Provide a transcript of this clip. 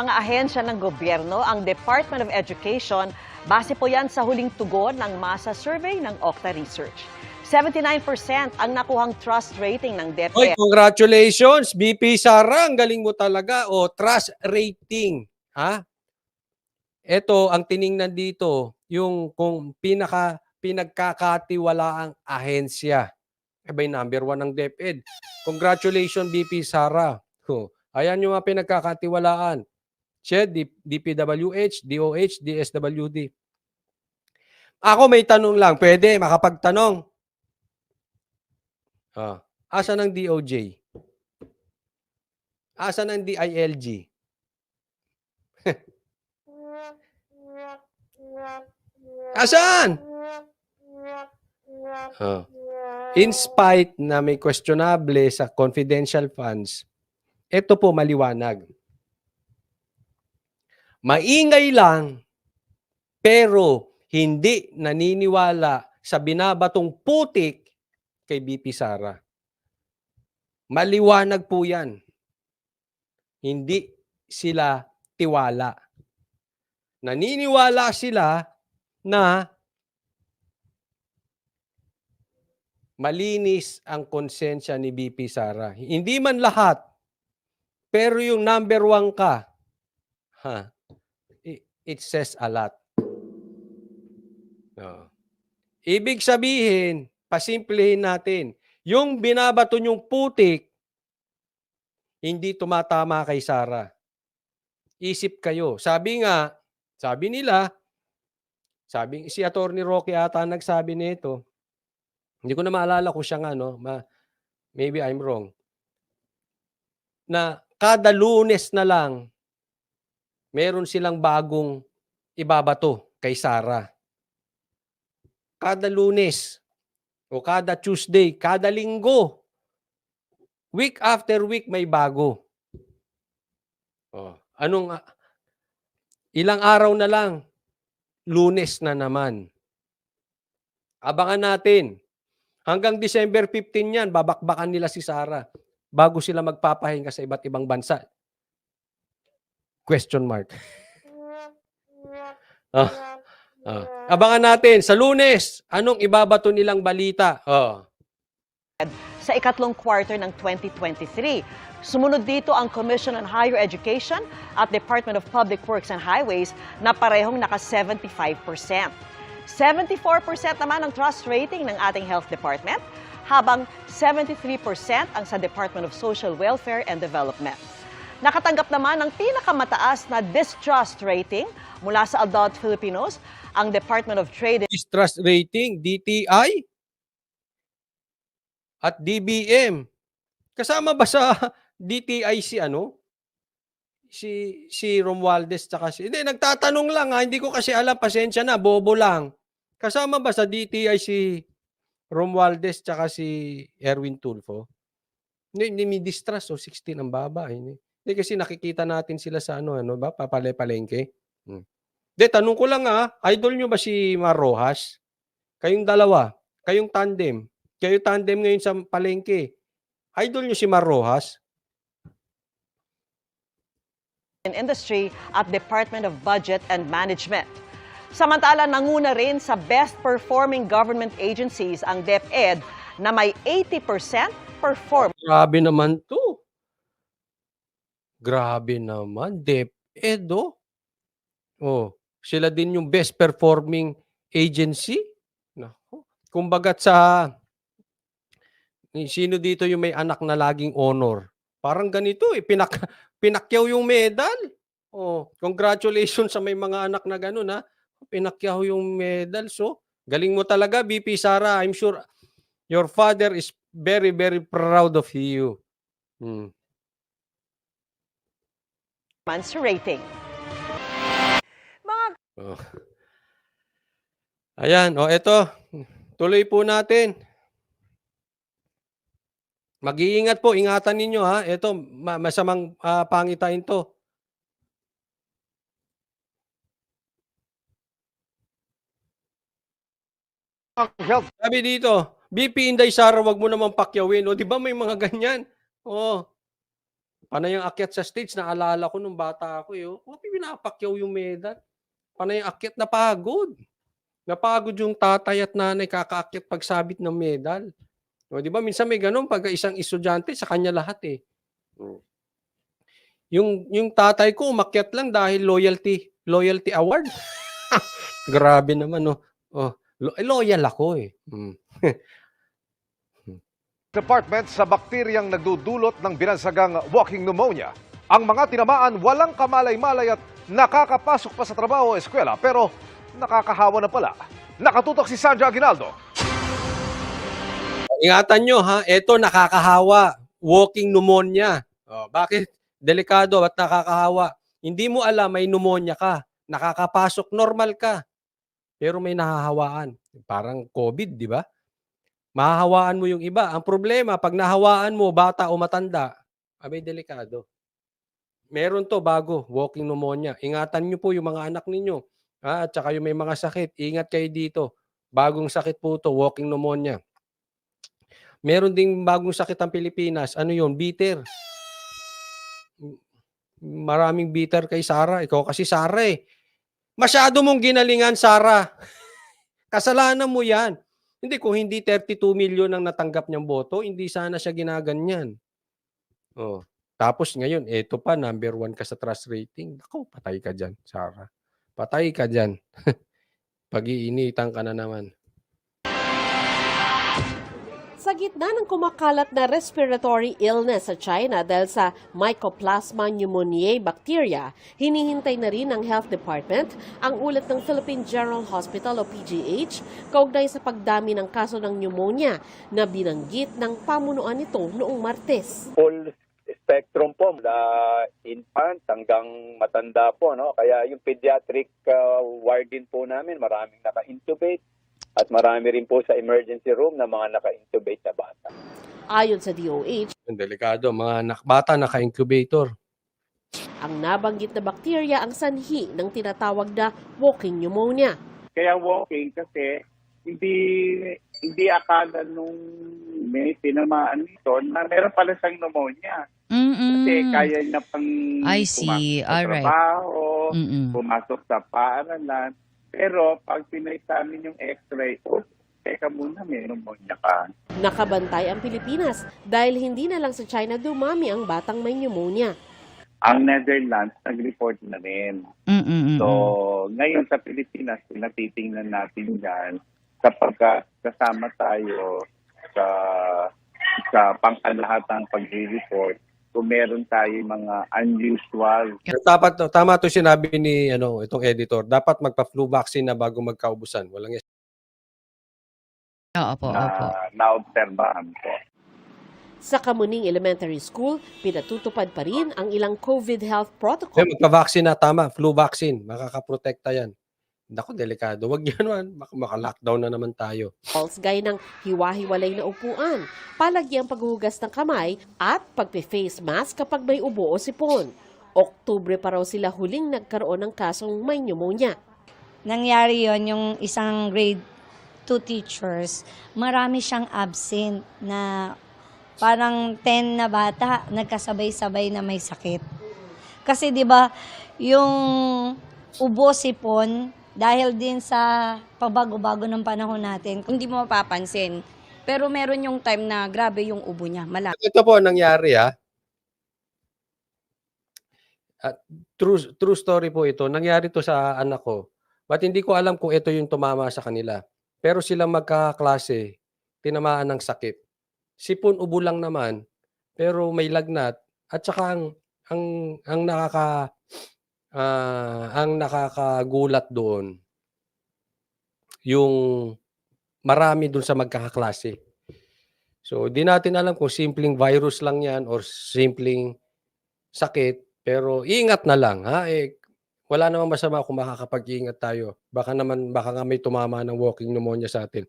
mga ahensya ng gobyerno ang Department of Education base po yan sa huling tugon ng masa survey ng Okta Research. 79% ang nakuhang trust rating ng Oy, DepEd. congratulations, BP Sara. Ang galing mo talaga. O, trust rating. Ha? Ito, ang tiningnan dito, yung kung pinaka, pinagkakatiwalaang ahensya. Abay, number one ng DepEd. Congratulations, BP Sara. Oh, ayan yung mga pinagkakatiwalaan. SHED, D- DPWH, DOH, DSWD. Ako may tanong lang. Pwede, makapagtanong. Ah. Asa ng DOJ? Asa ng DILG? Asan? Ah. In spite na may questionable sa confidential funds, ito po maliwanag. Maingay lang, pero hindi naniniwala sa binabatong putik kay BP Sara. Maliwanag po yan. Hindi sila tiwala. Naniniwala sila na malinis ang konsensya ni BP Sara. Hindi man lahat, pero yung number one ka, ha, it says a lot. Oo. Ibig sabihin, pasimplihin natin, yung binabato yung putik, hindi tumatama kay Sara. Isip kayo. Sabi nga, sabi nila, sabi si Attorney Roque ata nagsabi nito. Hindi ko na maalala kung siya nga no, ma, maybe I'm wrong. Na kada Lunes na lang meron silang bagong ibabato kay Sara. Kada Lunes o kada Tuesday, kada linggo. Week after week may bago. Oh, anong ilang araw na lang Lunes na naman. Abangan natin. Hanggang December 15 yan, babakbakan nila si Sara bago sila magpapahinga sa iba't ibang bansa. Question mark. Ah, ah. Abangan natin sa Lunes, anong ibabato nilang balita? Oh. sa ikatlong quarter ng 2023. Sumunod dito ang Commission on Higher Education at Department of Public Works and Highways na parehong naka 75%. 74% naman ang trust rating ng ating Health Department, habang 73% ang sa Department of Social Welfare and Development. Nakatanggap naman ng pinakamataas na distrust rating mula sa Adult Filipinos ang Department of Trade Distrust rating, DTI at DBM. Kasama ba sa DTI si ano? Si si Romualdez tsaka si Hindi nagtatanong lang ha, hindi ko kasi alam, pasensya na, bobo lang. Kasama ba sa DTI si Romualdez tsaka si Erwin Tulfo? Hindi, hindi may distrust o 16 ang baba. eh, Hindi. Kasi nakikita natin sila sa ano, ano ba, papale-palengke. Hmm. Hindi, tanong ko lang ha, idol nyo ba si Mar Rojas? Kayong dalawa, kayong tandem, kayo tandem ngayon sa palengke. Idol nyo si Mar Rojas? and Industry at Department of Budget and Management. Samantala, nanguna rin sa best performing government agencies ang DepEd na may 80% perform. Grabe naman to. Grabe naman. DepEd, oh. Oh, sila din yung best performing agency. Nako. Kumbagat sa eh, sino dito yung may anak na laging honor? Parang ganito eh, pinak pinakyaw yung medal. Oh, congratulations sa may mga anak na gano'n ha. Pinakyaw yung medal. So, galing mo talaga BP Sara. I'm sure your father is very very proud of you. Hmm. Performance rating. Mga Oh. Ayan, o eto. Tuloy po natin. Mag-iingat po, ingatan ninyo ha. Ito, ma- masamang ah, pangitain to. Sabi dito, BP Inday Sara, wag mo naman pakyawin. O, di ba may mga ganyan? Oh. Panay ang akyat sa stage, naalala ko nung bata ako, eh, oh, pinapakyaw yung medal. Panay ang akyat na pagod. Napagod yung tatay at nanay kakaakyat pagsabit ng medal. O, di ba? Minsan may ganun pag isang estudyante sa kanya lahat eh. Mm. Yung yung tatay ko umakyat lang dahil loyalty loyalty award. Grabe naman no. Oh, lo- eh, loyal ako eh. Mm. Department sa bakteryang nagdudulot ng binansagang walking pneumonia. Ang mga tinamaan walang kamalay-malay at nakakapasok pa sa trabaho o eskwela pero nakakahawa na pala. Nakatutok si Sandra Aguinaldo. Ingatan nyo ha, eto nakakahawa. Walking pneumonia. Oh, bakit? Delikado at nakakahawa. Hindi mo alam may pneumonia ka. Nakakapasok, normal ka. Pero may nahahawaan. Parang COVID, di ba? Mahahawaan mo yung iba. Ang problema, pag nahawaan mo, bata o matanda, abay delikado. Meron to bago, walking pneumonia. Ingatan nyo po yung mga anak ninyo. Ha? At saka yung may mga sakit, ingat kayo dito. Bagong sakit po to, walking pneumonia. Meron ding bagong sakit ang Pilipinas. Ano yun? Bitter. Maraming bitter kay Sara. Ikaw kasi Sara eh. Masyado mong ginalingan, Sara. Kasalanan mo yan. Hindi, kung hindi 32 million ang natanggap niyang boto, hindi sana siya ginaganyan. Oh. Tapos ngayon, eto pa, number one ka sa trust rating. Ako, patay ka dyan, Sara. Patay ka dyan. Pag-iinitan ka na naman. Sa gitna ng kumakalat na respiratory illness sa China dahil sa Mycoplasma pneumoniae bacteria, hinihintay na rin ng Health Department ang ulat ng Philippine General Hospital o PGH kaugnay sa pagdami ng kaso ng pneumonia na binanggit ng pamunuan nito noong Martes. full spectrum po, mula infant hanggang matanda po. No? Kaya yung pediatric uh, ward din po namin, maraming naka-intubate at marami rin po sa emergency room na mga naka-intubate na bata. Ayon sa DOH, Ang delikado. Mga nak- bata naka-incubator. ang nabanggit na bakterya ang sanhi ng tinatawag na walking pneumonia. Kaya walking kasi hindi hindi akala nung may tinamaan nito na meron pala siyang pneumonia. Kasi Mm-mm. kaya niya pang I see. pumasok sa Alright. trabaho, Mm-mm. pumasok sa paaralan. Pero pag pinay-examine yung x-ray, oh, teka muna, may pneumonia ka. Nakabantay ang Pilipinas dahil hindi na lang sa China dumami ang batang may pneumonia. Ang Netherlands, nag-report na rin. Mm-mm. So, ngayon sa Pilipinas, natitingnan natin yan kapag ka- kasama tayo sa sa pangkalahatang pagre-report kung meron tayo mga unusual Dapat, tama to sinabi ni ano, itong editor. Dapat magpa-flu vaccine na bago magkaubusan. Walang Opo, opo. na naobserbahan ko. Sa Kamuning Elementary School, pinatutupad pa rin ang ilang COVID health protocol. Eh, magpa-vaccine na, tama. Flu vaccine. Makakaprotekta yan. Naku, delikado. Wag yan man. Mak- Maka-lockdown na naman tayo. Calls gaya ng hiwa-hiwalay na upuan, palagyang paghuhugas ng kamay at pagpe-face mask kapag may ubo o sipon. Oktubre pa raw sila huling nagkaroon ng kasong may pneumonia. nangyari yon yung isang grade 2 teachers, marami siyang absent na parang 10 na bata nagkasabay-sabay na may sakit. Kasi 'di ba, yung ubo sipon dahil din sa pabago-bago ng panahon natin. hindi mo mapapansin. Pero meron yung time na grabe yung ubo niya, malaki. Ito po ang nangyari ha. At true true story po ito. Nangyari to sa anak ko. But hindi ko alam kung ito yung tumama sa kanila. Pero silang magkakaklase, tinamaan ng sakit. Sipon ubo lang naman, pero may lagnat at saka ang ang ang nakaka ah, ang nakakagulat doon yung marami doon sa magkakaklase. So, di natin alam kung simpleng virus lang yan or simpleng sakit. Pero ingat na lang, ha? Eh, wala namang masama kung makakapag-ingat tayo. Baka naman, baka nga may tumama ng walking pneumonia sa atin.